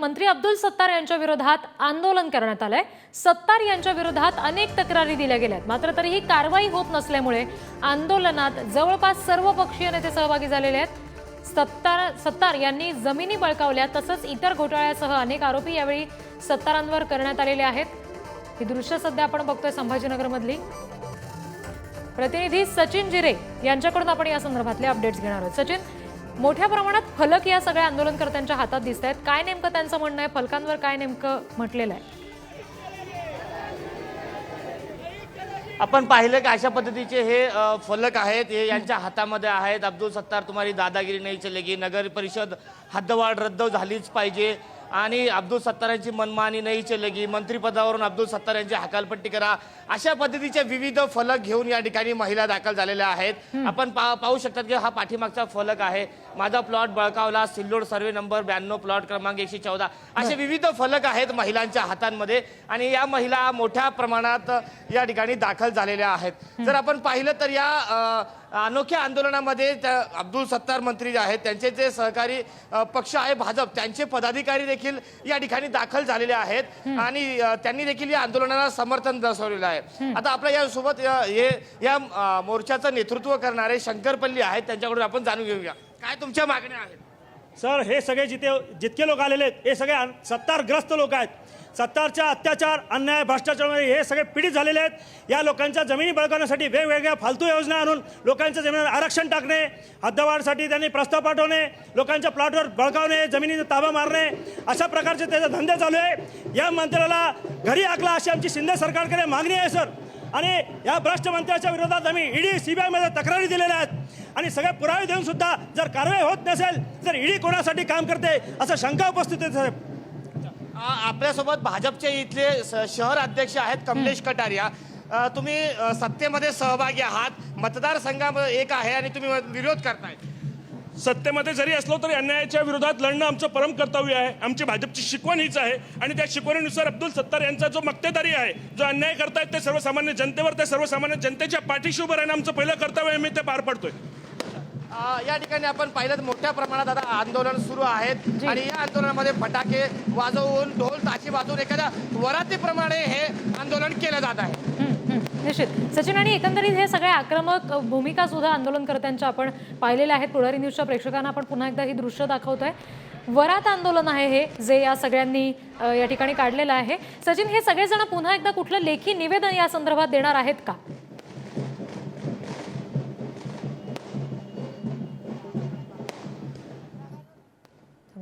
मंत्री अब्दुल सत्तार यांच्या विरोधात आंदोलन करण्यात आलंय. सत्तार यांच्या विरोधात अनेक तक्रारी दिल्या गेल्यात. मात्र तरीही कारवाई होत नसल्यामुळे आंदोलनात जवळपास सर्व पक्षीय नेते सहभागी झालेले आहेत. सत्तार सत्तार यांनी जमिनी बळकावल्या तसंच इतर घोटाळ्यासह अनेक आरोपी यावेळी सत्तारांवर करण्यात आलेले आहेत. ही दृश्य सध्या आपण बघतोय संभाजीनगरमधली. प्रतिनिधी सचिन जिरे यांच्याकडून आपण या संदर्भातले अपडेट्स घेणार आहोत. सचिन मोठ्या प्रमाणात फलक या सगळ्या आंदोलनकर्त्यांच्या हातात दिसत आहेत. काय नेमकं त्यांचं म्हणणं आहे? फलकांवर काय नेमकं म्हटलेलं आहे? आपण पाहिलं की अशा पद्धतीचे हे फलक आहेत हे यांच्या हातामध्ये आहेत. अब्दुल सत्तार तुम्हारी दादागिरी नाही चलेगी. नगर परिषद हद्दवाढ रद्द झालीच पाहिजे. आणि अब्दुल सत्तार यांची मनमानी नाही चलेगी. मंत्रिपदावरून अब्दुल सत्तार यांची हकालपट्टी करा. अशा पद्धतीचे विविध फलक घेऊन या ठिकाणी महिला दाखल झालेल्या आहेत. आपण पा पाहू शकतात की हा पाठीमागचा फलक आहे. माझा प्लॉट बळकावला सिल्लोड सर्वे नंबर ब्याण्णव प्लॉट क्रमांक एकशे चौदा. असे विविध फलक आहेत महिलांच्या हातांमध्ये आणि या महिला मोठ्या प्रमाणात या ठिकाणी दाखल झालेल्या आहेत. जर आपण पाहिलं तर या अनोख्या आंदोलनामध्ये त्या अब्दुल सत्तार मंत्री जे आहेत त्यांचे जे सहकारी पक्ष आहे भाजप त्यांचे पदाधिकारी देखील या ठिकाणी दाखल झालेले आहेत. आणि त्यांनी देखील या आंदोलनाला समर्थन दर्शवलेलं आहे. आता आपल्या यासोबत हे या मोर्चाचं नेतृत्व करणारे शंकरपल्ली आहेत. त्यांच्याकडून आपण जाणून घेऊया. काय तुमच्या मागण्या आहेत? सर हे सगळे जिथे जितके लोक आलेले आहेत हे सगळे सत्तारग्रस्त लोक आहेत. सत्तारच्या अत्याचार अन्याय भ्रष्टाचारामध्ये हे सगळे पीडित झालेले आहेत. या लोकांच्या जमिनी बळकावण्यासाठी वेगवेगळ्या फालतू योजना आणून लोकांच्या जमिनीवर आरक्षण टाकणे हद्दवाढसाठी त्यांनी प्रस्ताव पाठवणे लोकांच्या प्लॉटवर बळकावणे जमिनीचा ताबा मारणे अशा प्रकारचे त्याचे धंदे चालू आहे. या मंत्र्याला घरी आखला अशी आमची शिंदे सरकारकडे मागणी आहे सर. आणि या भ्रष्ट मंत्र्याच्या विरोधात आम्ही ईडी सीबीआयमध्ये तक्रारी दिलेल्या आहेत. आणि सगळे पुरावे देऊन सुद्धा जर कारवाई होत नसेल तर ईडी कोणासाठी काम करते असं शंका उपस्थित आहे साहेब. आपल्यासोबत भाजपचे इथले शहर अध्यक्ष आहेत कमलेश कटारिया. तुम्ही सत्तेमध्ये सहभागी आहात. मतदारसंघामध्ये एक आहे आणि तुम्ही विरोध करताय. सत्तेमध्ये जरी असलो तरी अन्यायाच्या विरोधात लढणं आमचं परम कर्तव्य आहे. आमची भाजपची शिकवण हीच आहे. आणि त्या शिकवणीनुसार अब्दुल सत्तार यांचा जो मक्तेदारी आहे जो अन्याय करतायत ते सर्वसामान्य जनतेवर ते सर्वसामान्य जनतेच्या पाठीशी उभं राहणं आमचं पहिलं कर्तव्य आहे. मी ते पार पडतोय. या ठिकाणी आपण पाहिलं मोठ्या प्रमाणात आता आंदोलन सुरू आहेत. आणि या आंदोलनामध्ये फटाके वाजवून ढोल ताशी वाजवून एखाद्या वरातीप्रमाणे हे आंदोलन केलं जात आहे. निश्चित. सचिन आणि एकंदरीत हे सगळे आक्रमक भूमिका सुद्धा आंदोलनकर्त्यांच्या आपण पाहिलेल्या आहेत. पुढारी न्यूजच्या प्रेक्षकांना आपण पुन्हा एकदा ही दृश्य दाखवतोय. वरात आंदोलन आहे हे जे या सगळ्यांनी या ठिकाणी काढलेलं आहे. सचिन हे सगळेजण पुन्हा एकदा कुठलं लेखी निवेदन या संदर्भात देणार आहेत का?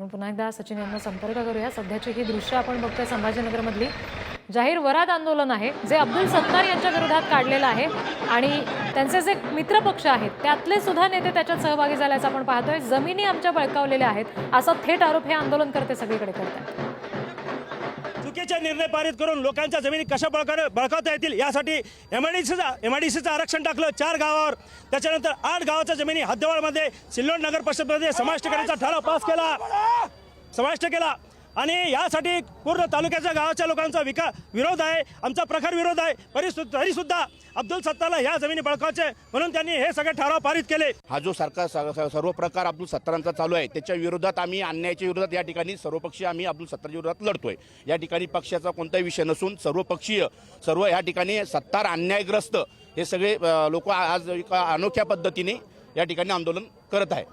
आपण पुन्हा एकदा सचिन यांना संपर्क करूया. सध्याची ही दृश्य आपण बघतोय संभाजीनगरमधली. जाहीर वराद आंदोलन आहे जे अब्दुल सत्तार यांच्या विरोधात काढलेलं आहे आणि त्यांचे जे मित्रपक्ष आहेत त्यातले सुद्धा नेते त्याच्यात सहभागी झाल्याचं आपण पाहतोय. जमिनी आमच्या बळकावलेल्या आहेत असा थेट आरोप हे आंदोलनकर्ते सगळीकडे करतात चुकीचे निर्णय पारित करून लोकांच्या जमिनी कशा बळका बळकावता येतील यासाठी एम आय डी सीचा एम आय डी सीचं आरक्षण टाकलं चार गावावर. त्याच्यानंतर आठ गावाच्या जमिनी हद्दवाडमध्ये सिल्लोड नगर परिषदमध्ये समाविष्ट करण्याचा ठराव पास केला. समाविष्ट केला. आणि यासाठी पूर्ण तालुक्याच्या गावाच्या लोकांचा विका विरोध आहे. आमचा प्रखर विरोध आहे. तरी तरीसुद्धा अब्दुल सत्तारला ह्या जमिनी बळकावचे म्हणून त्यांनी हे सगळे ठराव पारित केले. हा जो सरकार सर्व प्रकार अब्दुल सत्तारांचा चालू आहे त्याच्या विरोधात आम्ही अन्यायाच्या विरोधात या ठिकाणी सर्वपक्षीय आम्ही अब्दुल सत्तारच्या विरोधात लढतोय. या ठिकाणी पक्षाचा कोणताही विषय नसून सर्वपक्षीय सर्व या ठिकाणी सत्तार अन्यायग्रस्त हे सगळे लोक आज एका अनोख्या पद्धतीने या ठिकाणी आंदोलन करत आहे